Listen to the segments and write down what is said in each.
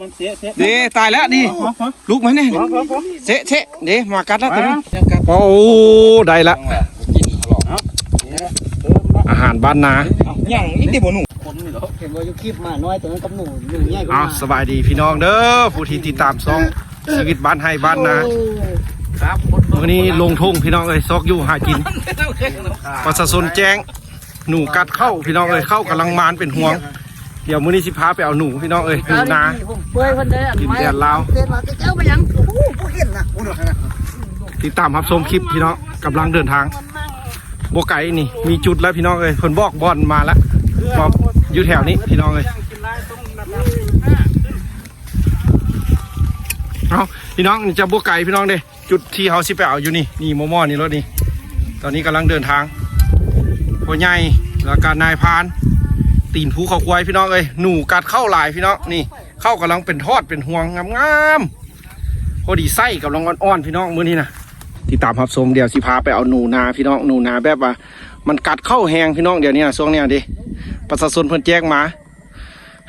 มันเสียเสียเด้ตายแล้วนี่ลุกไหมเนี่ยเชะเชะเด้มากัดแล้วตัวนี้โอ้ได้ละอาหารบ้านนาอย่างนี้ติบ่หนูคนนี่เหรอเห็นว่าอยู่คลิปมาน้อยตัวนั้นกับหนูหนูใหญ่กว่าอ้าวสบายดีพี่น้องเด้อผู้ที่ติดตามซองชีวิตบ้านให้บ้านนา ครับวันนี้ลงทุ่งพี่น้องเอ้ยซอกอยู่หากิน ประชาชนแจ้ง หนูกัดเข้าพี่น้องเอ้ยเข้ากำลังมานเป็นห่วง เดี๋ยวมื้อนี้สิพาไปเอาหนูพี่น้องเอ้ยหนูนาผมเปื่อยเพิ่นได้อันดินไม้แดนลาวเต้นมาเจ้าไปยังโอ้โหผู้เห็นนะติดตามรับชมคลิปพี่น้องกำลังเดินทางโบไก่นี่ มีจุดแล้วพี่น้องเอ้ยเพิ่นบอกบอลมาแล้วมาอยู่แถวนี้พี่น้องเอ้ยเอา พี่น้องจะโบไก่พี่น้องเด้จุดที่เขาสิไปเอาอยู่นี่นี่โมอมอนี่รถนี่ตอนนี้กำลังเดินทางพ่อใหญ่แล้วก็นายพาน ตีนภูเขาควายพี่น้องเอ้ยหนูกัดเข้าหลายพี่น้องนี่เข้ากำลังเป็นทอดเป็นห่วงงามๆพอดีไส้กำลังอ่อนๆพี่น้องมื้อนี้นะติดตามรับชมเดี๋ยวสิพาไปเอาหนูนาพี่น้องหนูนาแบบว่า มันกัดเข้าแหงพี่น้องเดี๋ยวนี้นะช่วงเนี้ยดิประชาชนเพิ่นแจ้งมา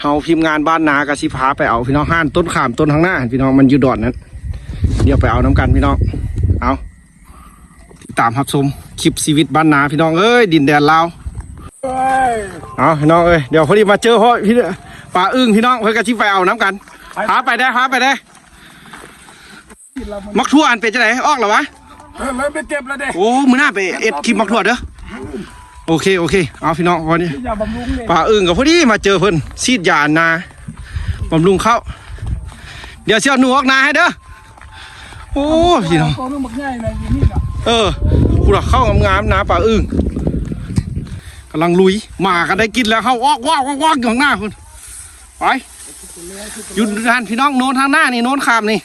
เฮาพิมพ์งานบ้านนากับสิพาไปเอาพี่น้องห้านต้นขามต้นข้างหน้าพี่น้องมันอยู่ดอนนั้น เดี๋ยวไปเอาน้ำกันพี่น้อง เอาติดตามรับชมคลิปชีวิตบ้านนาพี่น้องเอ้ยดินแดนลาวเอาพี่น้องเอ้ยเดี๋ยวพอดีมาเจอพ่อพี่ป่าอึ้งพี่น้องเพื่อนก็สิไปเอาน้ำกันพาไปได้พาไปได้มักทั่วอันเป็นจะไหนออกเหรอวะเลยไปเจ็บแล้วเด้โอ้มือหน้าไปเอ็ดคลิปมักถั่วเด้อโอเคโอเคเอาพี่น้องวันนี้อย่าบำรุงเลยป่าอึ่งกับพอดีมาเจอเพิ่นซีดยานาบำรุงเข้าเดี๋ยวเสียวหนูออกนาให้เด้อโอ้พี่น้องตัวนึงบักใหญ่เลยอยู่นี่อะเออผู้หลักเข้างามๆนะป่าอึ่งกำลังลุยหมาก็ได้กินแล้วเข้าออกว้าวว้าวอยู่ข้างหน้าคุณไปอยู่ด้านพี่น้องโน้นทางหน้านี่โน้นขามนี่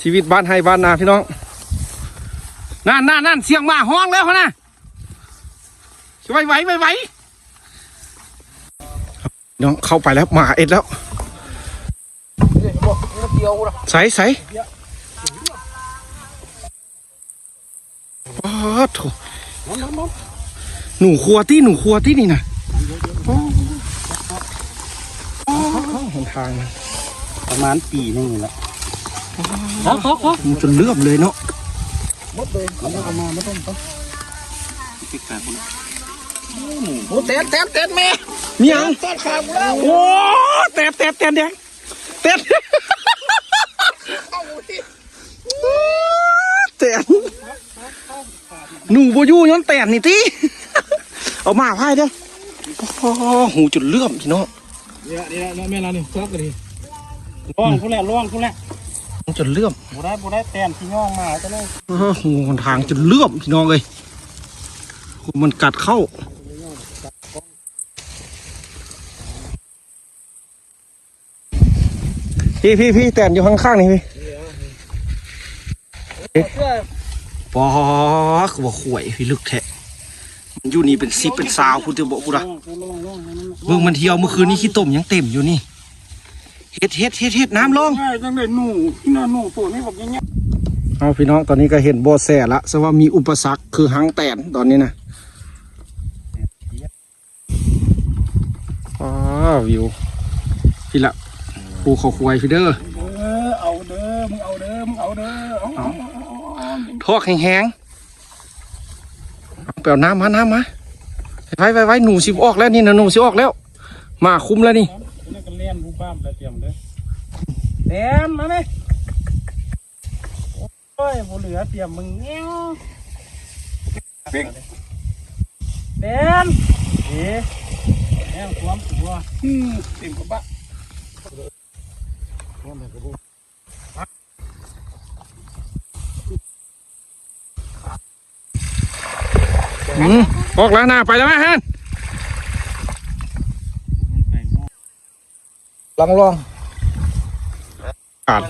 ชีวิตบ้านให้บ้านนาพี่น้องนั่นนั่นนั่นเสียงหมาห้องแล้วนะไหวไหวไหวไหวน้องเข้าไปแล้วหมาเอ็ดแล้ว ใส่ใส่ป๊าดโถหนูครัวที่หนูครัวที่นี่นะโอ้โอ้หนทางมันประมาณปีนึงนี่แหละครับครับครับมันจนเลื่อมเลยเนาะมันก็มาไม่ต้องต้องปิดการคนโอ้เต้นเต้นเต้นแม่มียังต้นขากูแล้วโอ้เต้นเต้นเต้นแดงเต้น เต้นหนูบอยู่ย้อนแตนนี่ตีเอามาพายเด้อโอ้หูจุดเลื่อมพี่น้องเนี่ยเนี่ยแม่เรานี่ยซักกันดิล่องผู้แรกล่องผู้แรกจุดเลื่อมบ่ได้บ่ได้แต้มที่ย่องมาตะเลยเออหูหทางจุดเลื่อมพี่น้องเลยมันกัดเข้าพี่พี่พี่แตนอยู่ข้างๆนี่พี่ ปอปอคือว่าข่วยพี่ลึกแท้มันอยู่นี่เป็นซิปเป็นซาวพูดจะบอกกูนะล่องล่องล่องให้มันเบิ่งมันเที่ยวเมื่อคืนนี้ขี้ต้มยังเต็มอยู่นี่เฮ็ดเฮ็ดเฮ็ดเฮ็ดน้ำลงยจังเลยหนูน่าหนูตัวนี้บอกยังไงเอาพี่น้องตอนนี้ก็เห็นโบแสละซะว่ามีอุปสรรคคือหางแตนตอนนี้นะอ๋อวิวพี่ละปูเขาควายพี่เด้อ ทอกแห้งๆเอาไปเอาน้ำมาน้ำมาไว้ไว้ไว้หนูสิออกแล้วนี่นะหนูสิออกแล้ว มาคุ้มแล้วนี่นี่ก็เล่นผู้บ้ามแล้วเตรียมเด้อเตรียมมาไหมโอ้ยบ่เหลือเตรียมมึงเงี้ยเตรียมเอ๊ะแม่งความตัวอืมเต็มกระบะ อืมออกแล้วนะไปแล้วไหมฮันลองลองการ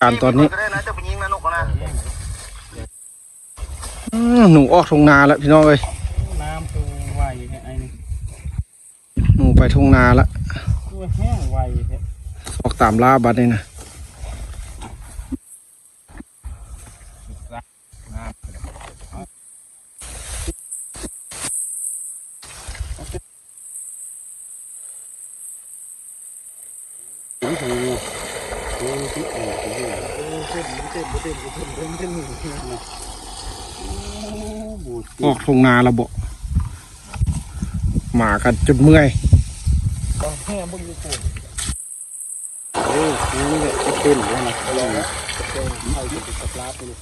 การตอนนี้ก็ได้นะจะไปยิงนะนกนะอืมหนูออกทงนาแล้วพี่น้องเอ้ยน้ำตัวไวเนี่ยไอ้นี่หนูไปทงนาแล้วตัวแห้งไวเนี่ยออกตามล่าบัดนี่นะ เต้นเต้นเต้นเต้นเต้นเต้นเต้นบูออกทงนาระบบหมากันจนเมื่อยแห้บึ้งอยู่ปุ่นเออนี่แหละเต้นแล้วนะลองนะเต้นเอาอยู่กับปลาไปเลย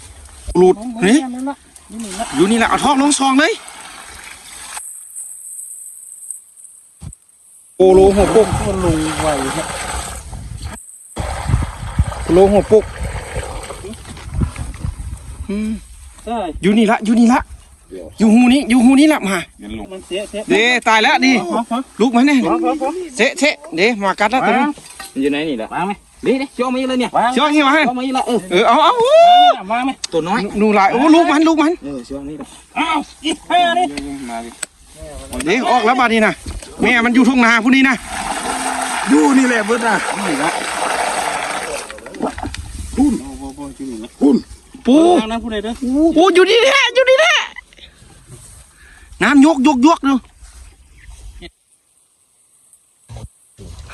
หลุดนี่นั่นละนี่นี่ละอยู่นี่แหละเอาทอกลงซองเลยโอโลหัวปุกมันลงไวครับโอโลหัวปุกอืม ใช่อยู่นี่ละอยู่นี่ละอยู่หูนี้อยู่หูนี้ละมามันเสียเสียเด้ตายแล้วดิลูกมันเนี่ยเจ๊เจ๊เด้มากัดแล้วตัวนี้อยู่ไหนนี่ล่ะวางไหมนี่นี่ช่วงนี้เลยเนี่ยวางเชื่อที่มาให้ช่วงนี้ละเออเออเอาเอาวางไหมตัวน้อยหนูหลายโอ้ลูกมันลูกมันเออช่วงนี้ละอ้าวอีกห้านี่เด้ออกแล้วบาดนี้นะแม่มันอยู่ทุ่งนาผู้นี้นะอยู่นี่แหละเบิดอะนี่ละพุ่นพุ่น ปูทางนั้นผู้ใดเด้อปูอยู่นี่แท้อยู่นี่แท้น้ำยกยกยกดู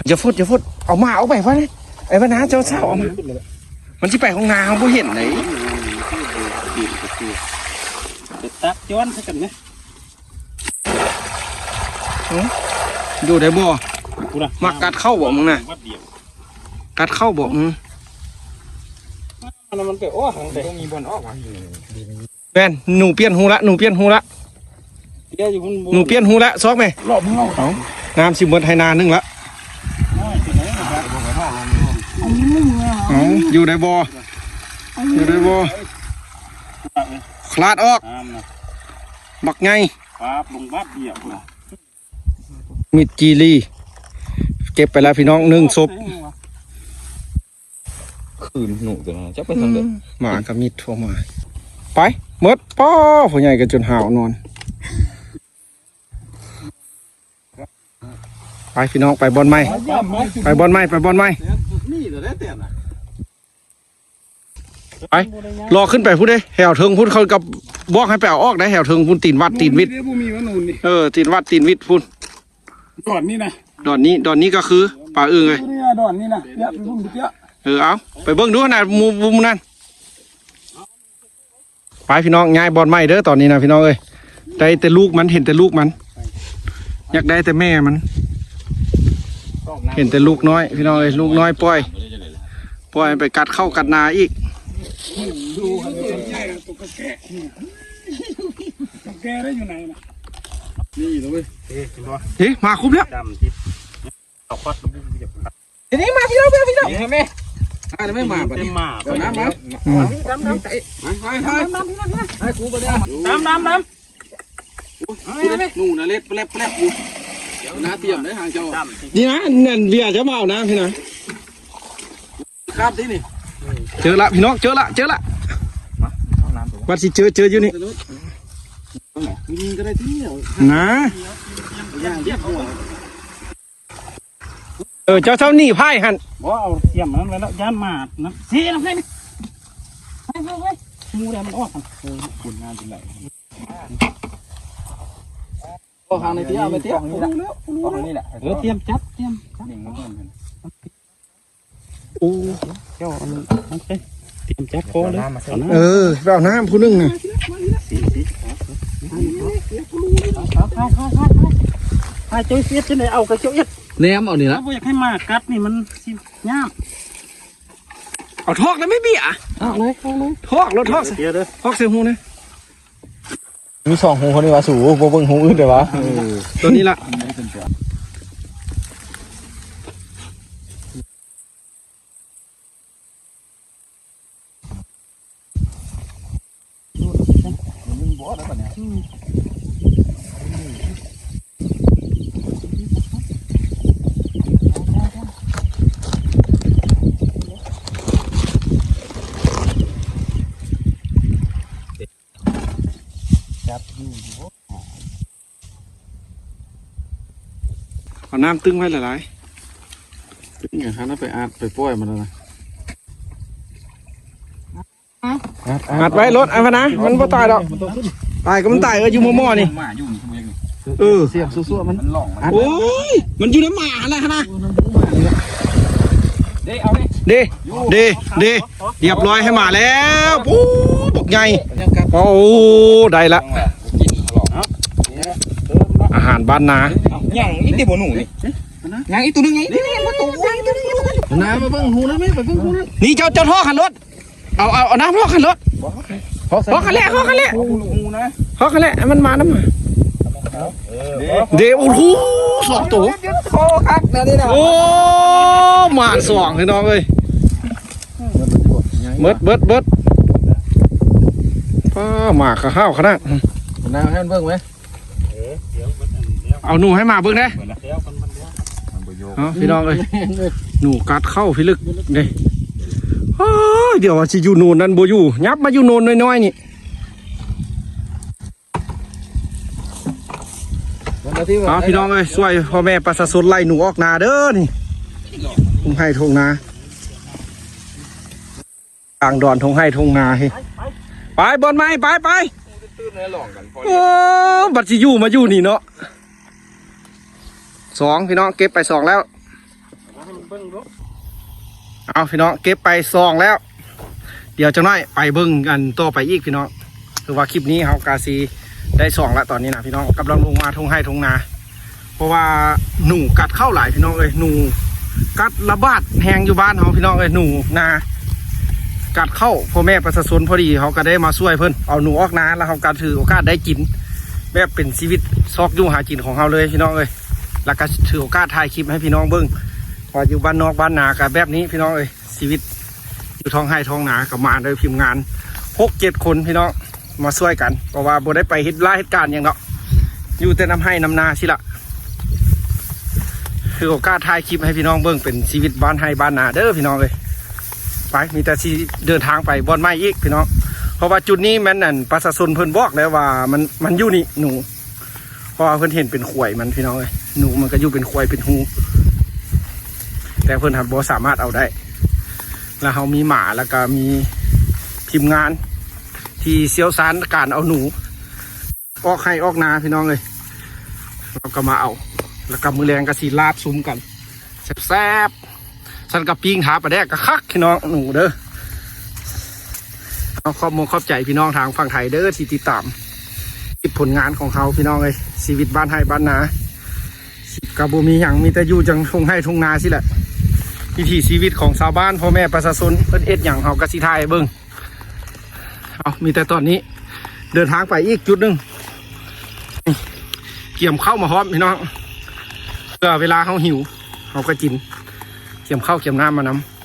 อย่าฟดอย่าฟดเอามาเอาไปวะเนี่ยไอ้พนาเจ้าสาวเอามามันที่ไปของนาเขาบ่เห็นไหนตักย้อนให้กันไหมอยู่ได้บ่กูนะมากัดเข้าบ่มึงน่ะวัดเดียวกัดเข้าบ่มึง มันมันเกิดโอ้หังแต่ต้องมีบอลออกมาแม่นหนูเปลี่ยนหูละหนูเปลี่ยนหูละเดี๋ยวอยู่พุ่นหนูเปลี่ยนหูละซอกไหมรอบเงาเอาน้ำสิเบิดให้นานึงละน้อยสิไหนนะครับเอาอยู่ได้บ่อยู่ได้บ่คลาดออกน้ำนะบักไงฟ้าลงวัดเดียวพุ่นมิดจีรีเก็บไปแล้วพี่น้องหนึ่งศพ คืนหนูตัวนั้นจะไปทางเดิมหมากับมิดทั่วมาไปหมดป้อผู้ใหญ่กันจนหาวนอนไปพี่น้องไปบอลไม้ไปบอลไม้ไปบอลไม้นี่แต่ได้แต่น่ะไปรอขึ้นไปพูดได้แหวเทิงพูดเขากับบอกให้ไปเอาออกได้แหวเทิงพูดตีนวัดตีนวิทย์เดี๋ยวผู้มีวะนูนนี่เออตีนวัดตีนวิทย์พูดดอนนี่นะดอนนี้ดอนนี้ก็คือป่าอึ่งเลยนี่ดอนนี่นะเปียกพุ่น เปียกเออเอาไปเบิ้งดูนะมุมมุมนั่นไปพี่น้องง่ายบอลไม่เด้อตอนนี้นะพี่น้องเอ้ยได้แต่ลูกมันเห็นแต่ลูกมัน อยากได้แต่แม่มัน เห็นแต่ลูกน้อย พี่น้องเอ้ยลูกน้อยปล่อยปล่อยไปกัดเข้ากัดนาอีกแกได้อยู่ไหนนะนี่เลยเว้ยเอ๊ะกินบ่เฮ้ยมาคุ้มแล้วดำทิพย์เอาควัดลงบุ้งเหยียบคัดเดี๋ยวนี้มาพี่น้องพี่น้องนี่แม่ อ่าไม่มาปะเต็นี่มหมาไปน้ำมาอืมน้ำน้ำให้ให้ให้กูไปเลยน้ำน้ำน้หนูนะเล็ดแปลบแปลบอยู่เดี๋ยวน้าเตรียมได้ห่างเจ้าำดำทิพย์นี่นะนั่นเบียร์จะมาเอานะพี่นะครับที่นี่เจอละพี่น้องเจอละเจอละวัดสิเจอเจออยู่นี่ยิงก็ได้ที่เนี่ยนะย่าง เรียบหัวเออเจ้าเท่านี่ไพ่หันบ่เอาเทียมนั้นไว้แล้วย่านหมาดนะเสียน้ำให้นี่ไปไปไปมูแดงมันออกกันโอ้ยคุณงานเป็นไรก็ห่างในที่เอาไปเตี้ยนี่แหละนี่แหละเออเตรียมจับเตรียมโอ้เจ้าอันนั้นไปเตรียมจับโคเลยเอานะเออไปเอาน้ำผู้หนึงนะเอาไปไปไปไปไปเจ้าเสียดจะไหนเอากระเจ้าเอ็ด แนมเอานี่แล้ละวบ่อยากให้หมากัดนี่มันสิย่ามเอาทอกแล้วไม่เบี้ยเอาเลยเอาเลยทอกรถทอกเดี๋ยวเด้อทอกเสียหูนะมีสองหูคนนี้วะสูบเบิ่งหูอื่นเดี๋ยววะตัวนี้ละ เอาน้ำตึงไว้หลายอย่างนั้นไปอาดไปปล่อยมันแล้วนะๆอัดไว้รถอันพะนะมันบ่ตายดอกตายก็มันตายเอออยู่หม้อๆนี่มาอยู่นี่ทำไมนี่เออเสียบสู้ๆมันโอ้ยมันอยู่ในหมาอะไรฮะนะเด้เอาดิเด้เด้เด้เรียบร้อยให้มาแล้วปูบกใหญ่ยังครับโอ้ได้ละอาหาร บ้านนายังอีกที่บ่หนูนี่ยังอีกตัวนึงไงนี่นี่มาตัวยังตัวนึงน้ำมาเบิ่งหูนะแม่ไปเบิ่งหูนะนี่เจ้าเจ้าท่อขันรถเอาเอาเอาน้ำท่อขันรถพอท่อขันแหละท่อขันแหละหูนะท่อขันแหละให้มันมาน้ำมาเดี๋ยวโอ้โหสองตัวโอ้คักนะนี่นะโอ้หมาสองพี่น้องเอ้ยเบิดเบิดเบิดป้าหมากข้าวขนาดน้ำให้มันเบิ่งไหมเดี๋ยวมัน เดี๋ยวเอาหนูให้มาเบิ่งได้เดี๋ยวมันมันเดี๋ยวเอาพี่น้องเอ้ยหนูกัดเข้าพี่ลึกเด้อ้าวเดี๋ยวว่าสิอยู่โนูนนั่นบ่อยู่ยับมาอยู่โนูนน้อยๆนี่เอาพี่น้องเอ้ยช่วยพ่อแม่ประชาชนไล่หนูออกนาเด้อนี่ทงให้ทงนาอ่างดอนทงให้ทงนาเฮ้ยไปบอลไม้ไปไปตื้นเลยหลอกกันพอโอ้บัตรสิอยู่มาอยู่นี่เนาะ สองพี่น้องเก็บไปสองแล้วให้มันเบิ่งดูเอาพี่น้องเก็บไปสองแล้ว เดี๋ยวจะน้อยไปเบิ้งกันต่อไปอีกพี่น้องคือว่าคลิปนี้เขากาซีได้สองแล้วตอนนี้นะพี่น้องกำลังลงมาทงให้ทงนา เพราะว่าหนูกัดเข้าหลายพี่น้องเอ้ยหนูกัดระบาดแหงอยู่บ้านเขาพี่น้องเอ้ยหนูนา กัดเข้าพ่อแม่ประชาชนพอดีเขาก็ได้มาช่วยเพิ่นเอาหนูออกนาแล้วเขาก็ถือโอกาสได้กินแบบเป็นชีวิตซอกอยู่หากินของเขาเลยพี่น้องเอ้ย แล้วก็ถือโอกาสถ่ายคลิปให้พี่น้องเบิ้งว่าอยู่บ้านนอกบ้านนากับแบบนี้พี่น้องเอ้ยชีวิตอยู่ท้องไห้ท้องนากับมาโดยพิมพ์งานหกเจ็ดคนพี่น้องมาช่วยกันเพราะว่าบ่ได้ไปเฮ็ดไร่เฮ็ดการอย่างเนาะอยู่แต่น้ำให้น้ำนาสิละคือโอกาสถ่ายคลิปให้พี่น้องเบิ้งเป็นชีวิตบ้านให้บ้านนาเด้อพี่น้องเลยไปมีแต่ที่เดินทางไปบอนไม้อีกพี่น้องเพราะว่าจุดนี้แมันนั่นประชาชนเพิ่นบอกแล้วว่ามันมันอยู่นี่หนูเพราะว่าเพิ่นเห็นเป็นข่วยมันพี่น้องเลย หนูมันก็อยู่เป็นข่วยเป็นหู แต่เพิ่อนทำบ่สามารถเอาได้ แล้วเขามีหมาแล้วก็มีทีมงาน ที่เชี่ยวชาญการเอาหนู ออกให้ออกนาพี่น้องเลยเราก็มาเอา แล้วก็มือแรงก็สีลาบซุ้มกันแซ่บๆสันกับปิ้งถาปลาแดกก็คักพี่น้องหนูเด้อเอาขอบมงขอบใจพี่น้องทางฝั่งไทยเด้อที่ติดตามผลงานของเขาพี่น้องเลยชีวิตบ้านให้บ้านนา กับบูมีอย่างมีแต่อยู่จังทงให้ทงนาสิแหละวิถีชีวิตของชาวบ้านพ่อแม่ประชาชนเพิ่นเอ็ดอย่างเฮากสิทายเบิ่งเอามีแต่ตอนนี้ เดินทางไปอีกจุดหนึ่งเกี่ยมเข้าวมาพร้อมพี่น้องเพื่อเวลาเขาหิวเขาก็กิน เกี่ยมข้าวเกี่ยมน้ำมานำ